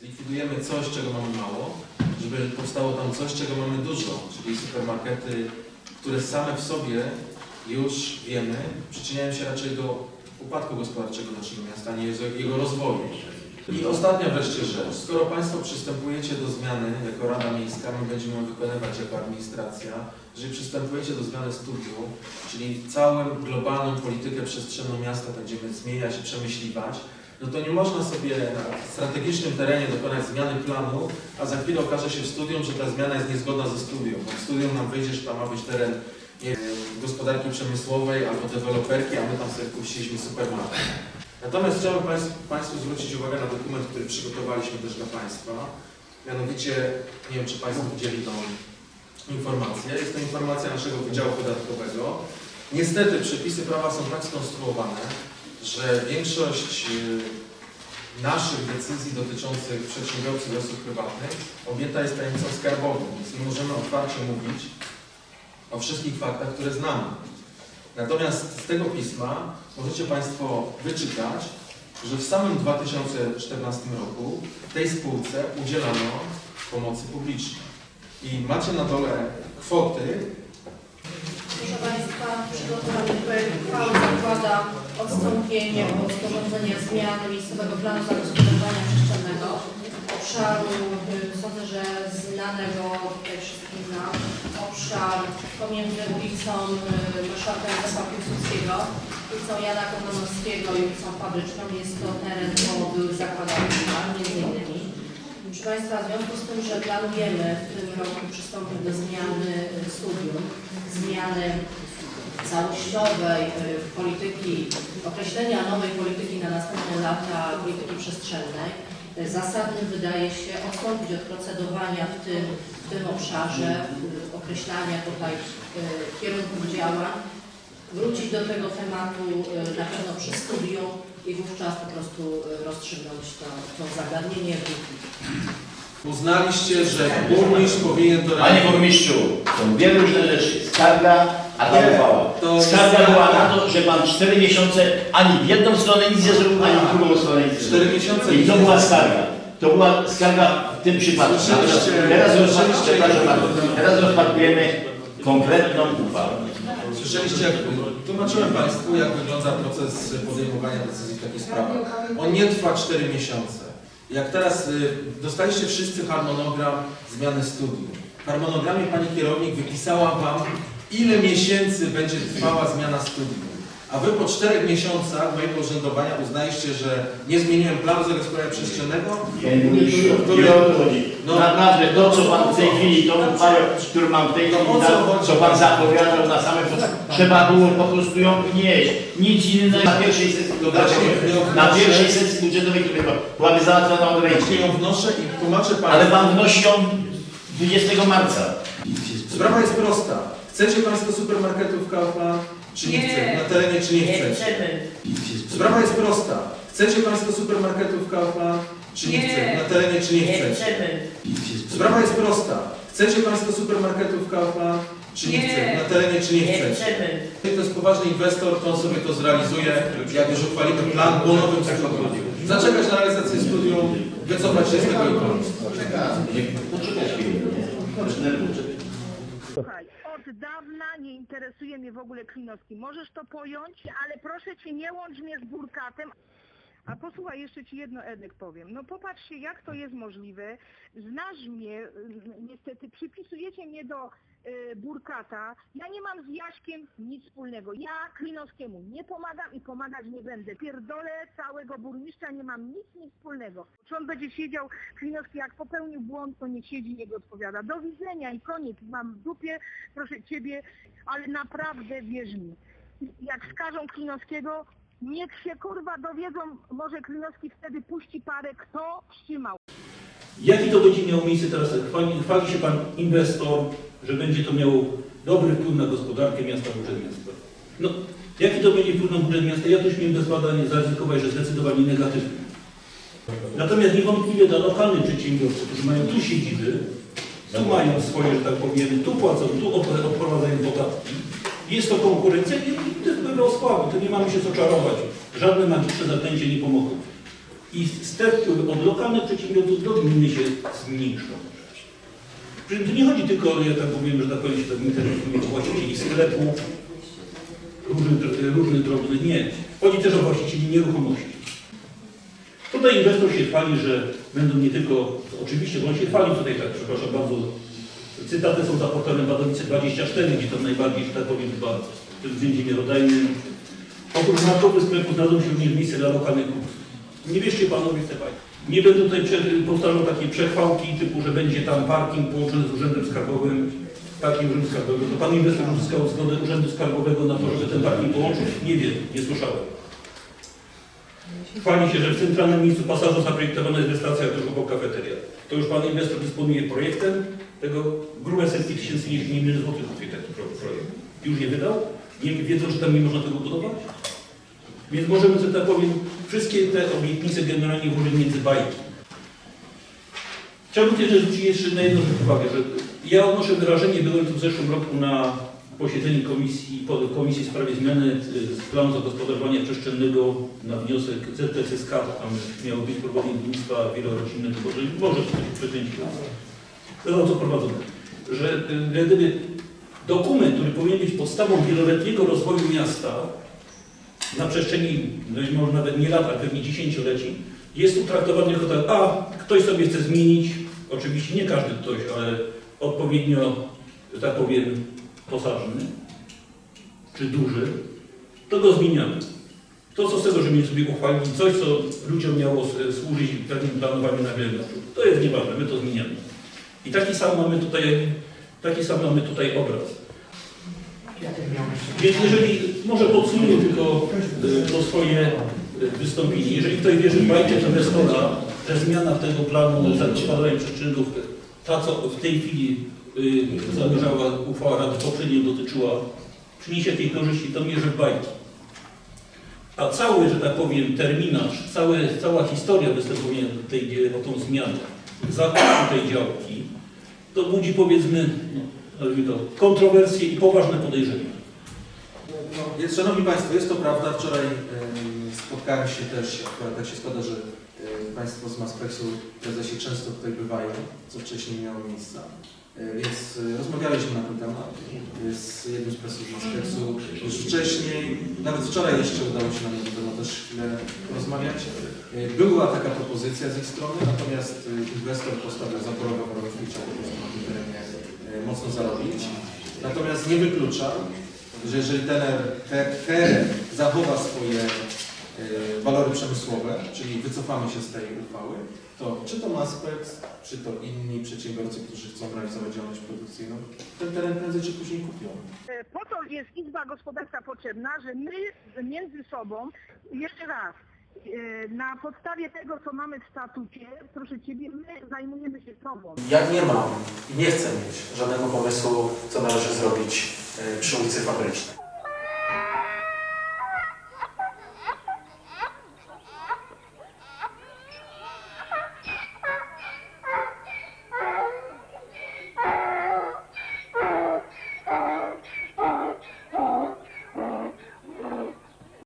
Zlikwidujemy coś, czego mamy mało, żeby powstało tam coś, czego mamy dużo, czyli supermarkety, które same w sobie już wiemy, przyczyniają się raczej do upadku gospodarczego naszego miasta, nie jego rozwoju. I ostatnia wreszcie rzecz. Skoro Państwo przystępujecie do zmiany jako Rada Miejska, my będziemy ją wykonywać jako administracja, jeżeli przystępujecie do zmiany studium, czyli całą globalną politykę przestrzenną miasta będziemy zmieniać i przemyśliwać, no to nie można sobie na strategicznym terenie dokonać zmiany planu, a za chwilę okaże się w studium, że ta zmiana jest niezgodna ze studium. Bo w studium nam wyjdzie, że tam ma być teren gospodarki przemysłowej albo deweloperki, a my tam sobie puściliśmy supermarket. Natomiast chciałbym Państwu, Państwu zwrócić uwagę na dokument, który przygotowaliśmy też dla Państwa. Mianowicie, nie wiem czy Państwo widzieli tą informację. Jest to informacja naszego Wydziału Podatkowego. Niestety przepisy prawa są tak skonstruowane, że większość y, naszych decyzji dotyczących przedsiębiorców i osób prywatnych objęta jest tajemnicą skarbową, więc nie możemy otwarcie mówić o wszystkich faktach, które znamy. Natomiast z tego pisma możecie Państwo wyczytać, że w samym 2014 roku tej spółce udzielano pomocy publicznej. I macie na dole kwoty, Proszę Państwa, przygotowany projekt uchwały zakłada odstąpienie od sporządzenia zmian miejscowego planu zagospodarowania przestrzennego obszaru, y, sądzę, że znanego tutaj wszystkim nam, obszar pomiędzy ulicą y, Marszałka Józefa Piłsudskiego, ulicą Jana Komanowskiego i ulicą Fabryczną. Jest to teren po byłych zakładach między innymi. Proszę Państwa, w związku z tym, że planujemy w tym roku przystąpić do zmiany studium, zmiany całościowej y, polityki, określenia nowej polityki na następne lata, polityki przestrzennej, y, zasadnym wydaje się odstąpić od procedowania w tym, w tym obszarze, y, określania tutaj kierunków działań, wrócić do tego tematu y, na pewno przy studium i wówczas po prostu y, rozstrzygnąć to, to zagadnienie. uznaliście, że burmistrz powinien Panie doradzić. burmistrzu, są dwie różne rzeczy. Skarga, a ta Nie, uchwała. to Skarga jest- była na to, że pan cztery miesiące ani w jedną stronę nic nie zrobił, ani w drugą stronę nic nie Cztery zrobił. miesiące I nic to nie była zrobił. skarga. To była skarga w tym przypadku. Słyszeliście- Teraz, rozpa- słyszeliście- przepraszam bardzo, teraz rozpatrujemy konkretną uchwałę. Słyszeliście, jak tłumaczyłem Państwu, jak wygląda proces podejmowania decyzji w takiej sprawie. On nie trwa 4 miesiące. Jak teraz y, dostaliście wszyscy harmonogram zmiany studium. W harmonogramie Pani kierownik wypisała Wam, ile miesięcy będzie trwała zmiana studium. A Wy po 4 miesiącach mojego urzędowania uznaliście, że nie zmieniłem planu zagospodarowania przestrzennego? Panie burmistrzu, nie o to chodzi. No. Naprawdę to, co pan w tej chwili, tą uchwałę, którą mam w tej chwili, o co na- chodzi? co pan zapowiadał na samym początku, trzeba było po prostu ją wnieść. Nic innego. Na pierwszej sesji, nie na pierwszej sesji budżetowej, która byłaby załatwiona od ręki. Właśnie ją wnoszę i tłumaczę Państwu. Ale pan wnosi ją 20 marca. Sprawa jest prosta. Chcecie Państwo supermarketów Kaufland, czy nie, Nie. chcecie? Na terenie, czy nie chcecie? Sprawa jest prosta. Chcecie Państwo supermarketów Kaufland, czy nie, Nie. chcecie? Na terenie, czy nie, chcecie? Sprawa jest prosta. Chcecie Państwo supermarketów Kaufland, czy nie, Nie. chcecie? Na terenie, czy nie, chcecie? To jest poważny inwestor, to on sobie to zrealizuje, jak już uchwalimy plan po nowym studium. Zaczekać na realizację studium, wycofać się z tego i koniec. Poczekaj chwilę. Dawna nie interesuje mnie w ogóle Klinowski. Możesz to pojąć, ale proszę cię, nie łącz mnie z Burkatem. A posłuchaj, jeszcze ci jedno, Edek, powiem. No popatrzcie, jak to jest możliwe. Znasz mnie, y, niestety, przypisujecie mnie do y, Burkata. Ja nie mam z Jaśkiem nic wspólnego. Ja Klinowskiemu nie pomagam i pomagać nie będę. Pierdolę całego burmistrza, nie mam nic, nic wspólnego. Czy on będzie siedział, Klinowski jak popełnił błąd, to niech siedzi, niech odpowiada. Do widzenia i koniec. Mam w dupie, proszę ciebie, ale naprawdę wierz mi. Jak skażą Klinowskiego, niech się kurwa dowiedzą, może Klinowski wtedy puści parę, kto wstrzymał. Jaki to będzie miało miejsce teraz? Chwali, chwali się Pan inwestor, że będzie to miało dobry wpływ na gospodarkę miasta, budżet miasta. No, jaki to będzie wpływ na budżet miasta? Ja tu śmiem bez badań zaryzykować, że zdecydowanie negatywny. Natomiast niewątpliwie dla lokalnych przedsiębiorców, którzy mają tu siedziby, tu mają swoje, że tak powiem, tu płacą, tu odprowadzają podatki, jest to konkurencja i to jest pewne osłaby, to nie mamy się co czarować. Żadne magiczne zaklęcie nie pomogą. i strefy od lokalnych przedsiębiorców do gminy się zmniejszą. Przy czym tu nie chodzi tylko, ja tak powiem, że tak powiem się tak interesuje właścicieli sklepów, różnych, różnych drobnych, nie. Chodzi też o właścicieli nieruchomości. Tutaj inwestor się chwali, że będą nie tylko, oczywiście, bo on się chwali tutaj, tak przepraszam bardzo, cytaty są za portalem Wadowice 24, gdzie tam najbardziej, że tak powiem, chyba w tym względzie miarodajnym. Oprócz markowych sklepów znajdą się również miejsce dla lokalnych kupców. Nie wierzcie panowie w. Nie będę tutaj powtarzał takiej przechwałki typu, że będzie tam parking połączony z urzędem skarbowym, parking urzędu skarbowego. To pan inwestor uzyskał zgodę urzędu skarbowego na to, żeby ten parking połączyć? Nie wiem, nie słyszałem. Chwali się, że w centralnym miejscu pasażu zaprojektowana jest restauracja, już obok kafeteria. To już pan inwestor dysponuje projektem, tego grube setki tysięcy, nie miliony złotych kosztuje taki pro- projekt. Już je wydał? Nie wiedzą, że tam nie można tego budować? Więc możemy, że tak powiem, wszystkie te obietnice generalnie włożyć między bajki. Chciałbym też zwrócić jeszcze na jedną rzecz uwagę, że ja odnoszę wrażenie, byłem tu w zeszłym roku na posiedzeniu komisji, komisji w sprawie zmiany y, planu zagospodarowania przestrzennego na wniosek ZTCSK, tam miało być próbowanie budownictwa wielorodzinnego, może, może się. To co prowadzone, że y, gdyby dokument, który powinien być podstawą wieloletniego rozwoju miasta na przestrzeni, no może nawet nie lat, a pewnie dziesięcioleci, jest tu traktowany jako tak, a ktoś sobie chce zmienić, oczywiście nie każdy ktoś, ale odpowiednio, że tak powiem, posażny czy duży, to go zmieniamy. To co z tego, że mieli sobie uchwalić coś, co ludziom miało służyć w pewnym planowaniu na wiele. To jest nieważne, my to zmieniamy. I taki sam mamy tutaj, taki sam mamy tutaj obraz. Więc jeżeli, może podsumuję tylko y, to swoje y, wystąpienie. Jeżeli ktoś wierzy w bajkę inwestora, że zmiana tego planu zagospodarowania przestrzennego, ta co w tej chwili y, zamierzała uchwała Rady poprzedniej dotyczyła, przyniesie tej korzyści, to mierzy w bajki. A cały, że tak powiem, terminarz, całe, cała historia występowania tej, o tą zmianę, zakupu tej działki, to budzi powiedzmy no, kontrowersje i poważne podejrzenia. No, jest, szanowni Państwo, jest to prawda. Wczoraj em, spotkałem się też, akurat tak się składa, że em, Państwo z Maspeksu, prezesi często tutaj bywają, co wcześniej miało miejsce. E, Więc e, rozmawialiśmy na ten temat z jednym z prezesów Maspeksu już wcześniej, nawet wczoraj jeszcze udało się nam na ten temat też chwilę rozmawiać. E, Była taka propozycja z ich strony, natomiast inwestor postawił zaporowe warunki, chciał po prostu na tym terenie mocno zarobić. Natomiast nie wyklucza, że jeżeli teren, te- teren zachowa swoje walory przemysłowe, czyli wycofamy się z tej uchwały, to czy to Maspex, czy to inni przedsiębiorcy, którzy chcą realizować działalność produkcyjną, ten teren prędzej czy później kupią. E, Po to jest Izba Gospodarcza potrzebna, że my między sobą, jeszcze raz, e, na podstawie tego, co mamy w statucie, proszę Ciebie, my zajmujemy się sobą. Ja nie mam i nie chcę mieć żadnego pomysłu, co należy zrobić e, przy ulicy Fabrycznej.